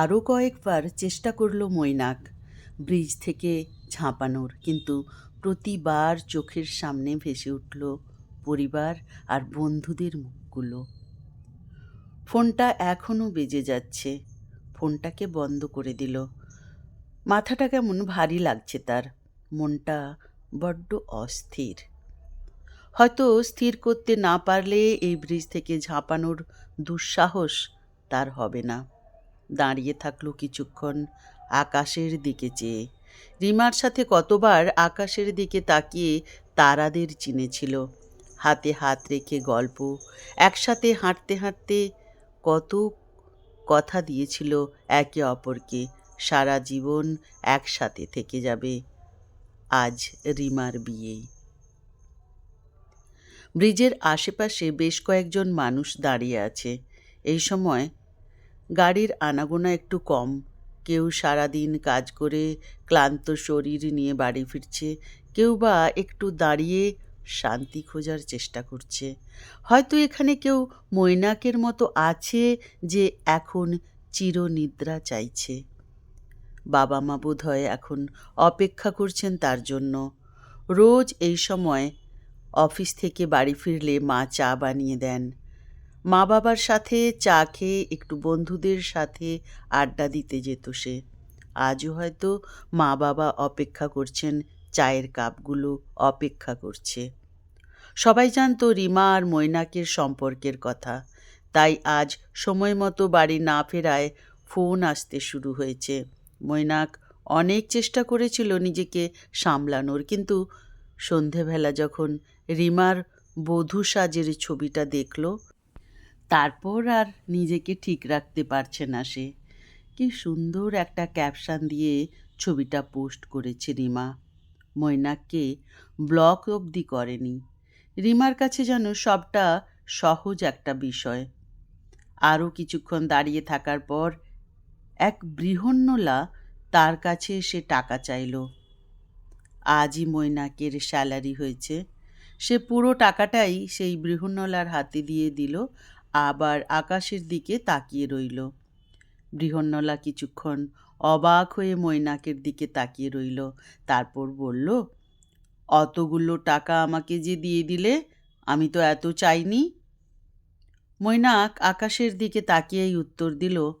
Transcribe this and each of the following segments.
আরও কয়েকবার চেষ্টা করল মৈনাক। ব্রিজ থেকে ঝাঁপানোর, কিন্তু প্রতিবার চোখের সামনে ভেসে উঠল পরিবার আর বন্ধুদের মুখগুলো। ফোনটা এখনও বেজে যাচ্ছে। ফোনটাকে বন্ধ করে দিল। মাথাটা কেমন ভারী লাগছে তার। মনটা বড্ড অস্থির। হয়তো স্থির করতে না পারলে এই ব্রিজ থেকে ঝাঁপানোর দুঃসাহস তার হবে না। দাঁড়িয়ে থাকল কিছুক্ষণ আকাশের দিকে চেয়ে। রিমার সাথে কতবার আকাশের দিকে তাকিয়ে তারাদের চিনেছিল। হাতে হাত রেখে গল্প, একসাথে হাঁটতে হাঁটতে কত কথা দিয়েছিল একে অপরকে। সারা জীবন একসাথে থেকে যাবে আজ রিমার বিয়ে। ব্রিজের আশেপাশে বেশ কয়েকজন মানুষ দাঁড়িয়ে আছে। এই সময় গাড়ির আনাগোনা একটু কম। কেউ সারাদিন কাজ করে ক্লান্ত শরীর নিয়ে বাড়ি ফিরছে, কেউ বা একটু দাঁড়িয়ে শান্তি খোঁজার চেষ্টা করছে। হয়তো এখানে কেউ মৈনাকের মতো আছে যে এখন চিরনিদ্রা চাইছে। বাবা মা বোধহয় এখন অপেক্ষা করছেন তার জন্য। রোজ এই সময় অফিস থেকে বাড়ি ফিরলে মা চা বানিয়ে দেন। মা বাবার সাথে চা খেয়ে একটু বন্ধুদের সাথে আড্ডা দিতে যেত সে। আজও হয়তো মা বাবা অপেক্ষা করছেন, চায়ের কাপগুলো অপেক্ষা করছে। সবাই জানতো রিমা আর মৈনাকের সম্পর্কের কথা। তাই আজ সময় মতো বাড়ি না ফেরায় ফোন আসতে শুরু হয়েছে। মৈনাক অনেক চেষ্টা করেছিল নিজেকে সামলানোর, কিন্তু সন্ধেবেলা যখন রিমার বধূ সাজের ছবিটা দেখল তারপর আর নিজেকে ঠিক রাখতে পারছে না সে। কি সুন্দর একটা ক্যাপশন দিয়ে ছবিটা পোস্ট করেছে রিমা। মৈনাককে ব্লক অবধি করেনি। রিমার কাছে যেন সবটা সহজ একটা বিষয়। আরও কিছুক্ষণ দাঁড়িয়ে থাকার পর এক বৃহন্নলা তার কাছে এসে টাকা চাইল। আজই মৈনাকের স্যালারি হয়েছে। সে পুরো টাকাটাই সেই বৃহন্নলার হাতে দিয়ে দিল আবার আকাশের দিকে তাকিয়ে রইল। বৃহন্নলা কিছুক্ষণ অবাক হয়ে মৈনাকের দিকে তাকিয়ে রইল। তারপর বলল, অতগুলো টাকা আমাকে যে দিয়ে দিলে, আমি তো এত চাইনি? মৈনাক আকাশের দিকে তাকিয়েই উত্তর দিল,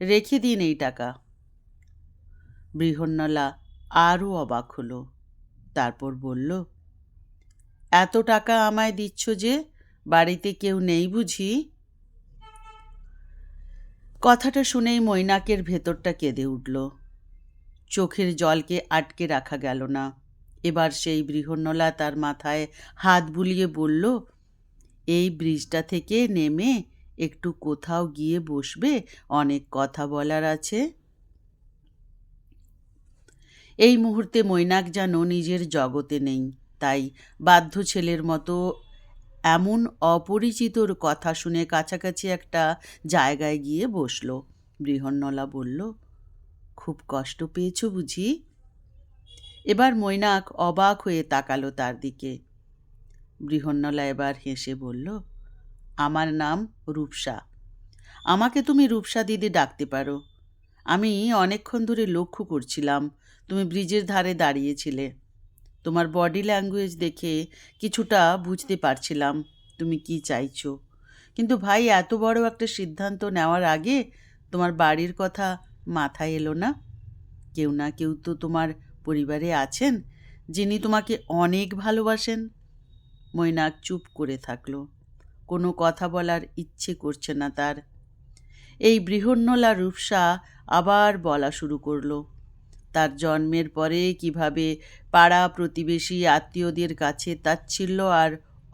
রেখে দিন এই টাকা। বৃহন্নলা আরও অবাক হলো। তারপর বলল, এত টাকা আমায় দিচ্ছ যে বাড়িতে কেউ নেই বুঝি? কথাটা শুনেই মৈনাকের ভেতরটা কেঁদে উঠল। চোখের জলকে আটকে রাখা গেল না। এবার সেই বৃহন্নলা তার মাথায় হাত বুলিয়ে বলল, এই ব্রিজটা থেকে নেমে একটু কোথাও গিয়ে বসবে, অনেক কথা বলার আছে। এই মুহূর্তে মৈনাক যেন নিজের জগতে নেই, তাই বাধ্য ছেলের মতো এমন অপরিচিতর কথা শুনে কাছাকাছি একটা জায়গায় গিয়ে বসল। বৃহন্নলা বলল, খুব কষ্ট পেয়েছ বুঝি? এবার মৈনাক অবাক হয়ে তাকালো তার দিকে। বৃহন্নলা এবার হেসে বলল, আমার নাম রূপসা। আমাকে তুমি রূপসা দিদি ডাকতে পারো। আমি অনেকক্ষণ ধরে লক্ষ্য করছিলাম, তুমি ব্রিজের ধারে দাঁড়িয়েছিলে তোমার বডি ল্যাঙ্গুয়েজ দেখে কিছুটা বুঝতে পারছিলাম তুমি কি চাইছো। কিন্তু ভাই, এত বড় একটা সিদ্ধান্ত নেওয়ার আগে তোমার বাড়ির কথা মাথায় এলো না? কেউ না কেউ তো তোমার পরিবারে আছেন যিনি তোমাকে অনেক ভালোবাসেন। মৈনাক চুপ করে থাকল। কোনো কথা বলার ইচ্ছে করছে না তার। এই বৃহন্নলা রূপসা আবার বলা শুরু করল। তার জন্মের পরে কীভাবে পাড়া প্রতিবেশী আত্মীয়দের কাছে তাচ্ছিল্য আর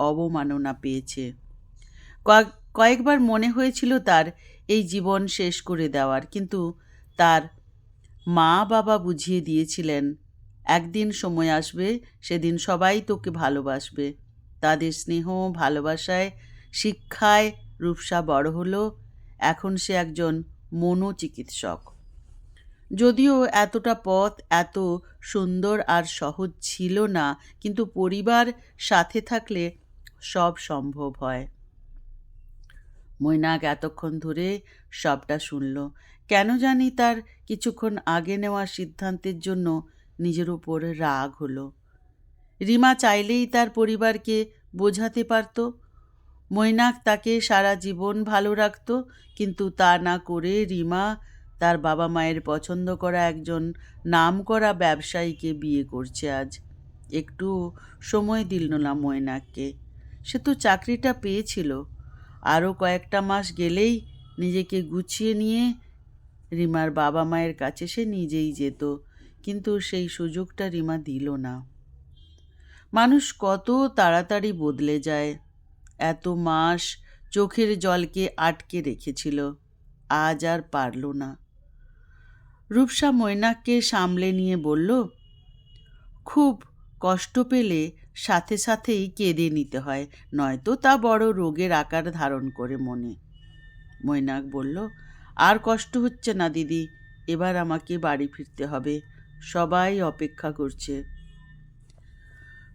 অবমাননা পেয়েছে। কয়েকবার মনে হয়েছিল তার এই জীবন শেষ করে দেওয়ার, কিন্তু তার মা বাবা বুঝিয়ে দিয়েছিলেন, একদিন সময় আসবে, সেদিন সবাই তোকে ভালোবাসবে। তাদের স্নেহ, ভালোবাসায়, শিক্ষায় রূপসা বড় হলো। এখন সে একজন মনোচিকিৎসক। যদিও এতটা পথ এত সুন্দর আর সহজ ছিল না, কিন্তু পরিবার সাথে থাকলে সব সম্ভব হয়। মৈনাক এতক্ষণ ধরে সবটা শুনল। কেন জানি তার কিছুক্ষণ আগে নেওয়া সিদ্ধান্তের জন্য নিজের উপর রাগ হলো। রিমা চাইলেই তার পরিবারকে বোঝাতে পারত। মৈনাক তাকে সারা জীবন ভালো রাখত, কিন্তু তা না করে রিমা তার বাবা মায়ের পছন্দ করা একজন নাম করা ব্যবসায়ীকে বিয়ে করছে আজ। একটু সময় দিল না ময়নাককে। সে তো চাকরিটা পেয়েছিল। আরও কয়েকটা মাস গেলেই নিজেকে গুছিয়ে নিয়ে রিমার বাবা মায়ের কাছে সে নিজেই যেত, কিন্তু সেই সুযোগটা রিমা দিল না। মানুষ কত তাড়াতাড়ি বদলে যায়। এত মাস চোখের জলকে আটকে রেখেছিল। আজ আর পারল না। রূপসা মৈনাককে সামলে নিয়ে বলল, খুব কষ্ট পেলে সাথে সাথেই কেঁদে নিতে হয়, নয়তো তা বড় রোগের আকার ধারণ করে মনে। মৈনাক বলল, আর কষ্ট হচ্ছে না দিদি, এবার আমাকে বাড়ি ফিরতে হবে, সবাই অপেক্ষা করছে।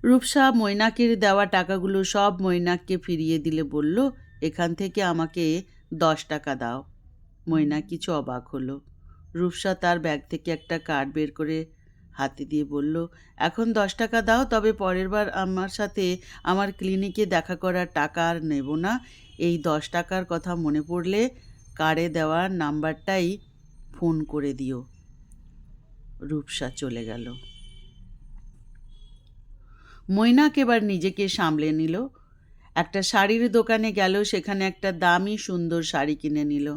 রূপসা মৈনাকের দেওয়া টাকাগুলো সব মৈনাককে ফিরিয়ে দিলে বলল, এখান থেকে আমাকে দশ টাকা দাও। মৈনাক কিছু অবাক হলো। রূপসা তার ব্যাগ থেকে একটা কার্ড বের করে হাতে দিয়ে বলল, এখন দশ টাকা দাও, তবে পরের বার আমার সাথে আমার ক্লিনিকে দেখা করার টাকা আর নেব না। এই দশ টাকার কথা মনে পড়লে কার্ডে দেওয়া নাম্বারটাই ফোন করে দিও। রূপসা চলে গেল। মৈনাক এবার নিজেকে সামলে নিল। একটা শাড়ির দোকানে গেল, সেখানে একটা দামি সুন্দর শাড়ি কিনে নিল।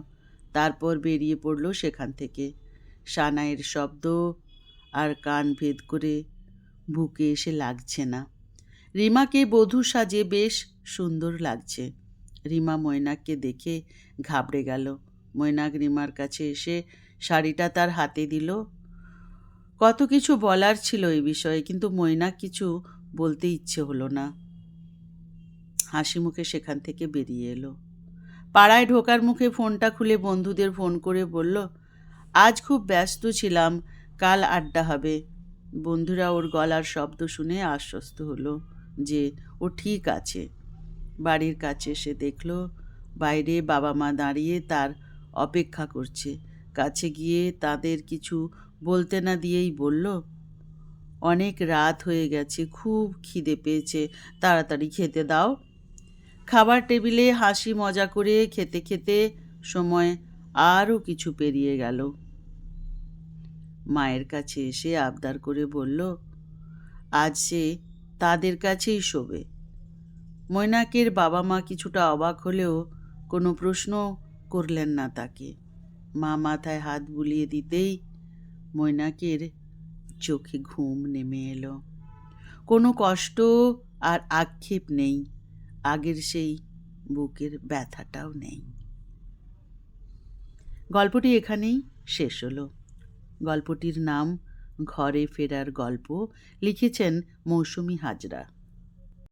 তারপর বেরিয়ে পড়ল সেখান থেকে। সানাইয়ের শব্দ আর কান ভেদ করে বুকে এসে লাগছে না। রিমাকে বধূ সাজে বেশ সুন্দর লাগছে। রিমা মৈনাককে দেখে ঘাবড়ে গেল। ময়নাক রিমার কাছে এসে শাড়িটা তার হাতে দিল। কত কিছু বলার ছিল এই বিষয়ে, কিন্তু মৈনাক কিছু বলতে ইচ্ছে হলো না। হাসি মুখে সেখান থেকে বেরিয়ে এলো। পাড়ায় ঢোকার মুখে ফোনটা খুলে বন্ধুদের ফোন করে বলল, আজ খুব ব্যস্ত ছিলাম, কাল আড্ডা হবে। বন্ধুরা ওর গলার শব্দ শুনে আশ্বস্ত হলো যে ও ঠিক আছে। বাড়ির কাছে এসে দেখল, বাইরে বাবা মা দাঁড়িয়ে তার অপেক্ষা করছে। কাছে গিয়ে তাদের কিছু বলতে না দিয়েই বলল, অনেক রাত হয়ে গেছে, খুব খিদে পেয়েছে, তাড়াতাড়ি খেতে দাও। খাবার টেবিলে হাসি মজা করে খেতে খেতে সময় আরও কিছু পেরিয়ে গেল। মায়ের কাছে এসে আবদার করে বলল, আজ সে তাদের কাছেই শোবে। মৈনাকের বাবা মা কিছুটা অবাক হলেও কোনো প্রশ্ন করলেন না তাকে। মা মাথায় হাত বুলিয়ে দিতেই মৈনাকের চোখে ঘুম নেমে এলো। কোনো কষ্ট আর আক্ষেপ নেই। আগের সেই বুকের ব্যথাটাও নেই। গল্পটি এখানেই শেষ হলো। গল্পটির নাম ঘরে ফেরার গল্প লিখেছেন মৌসুমি হাজরা।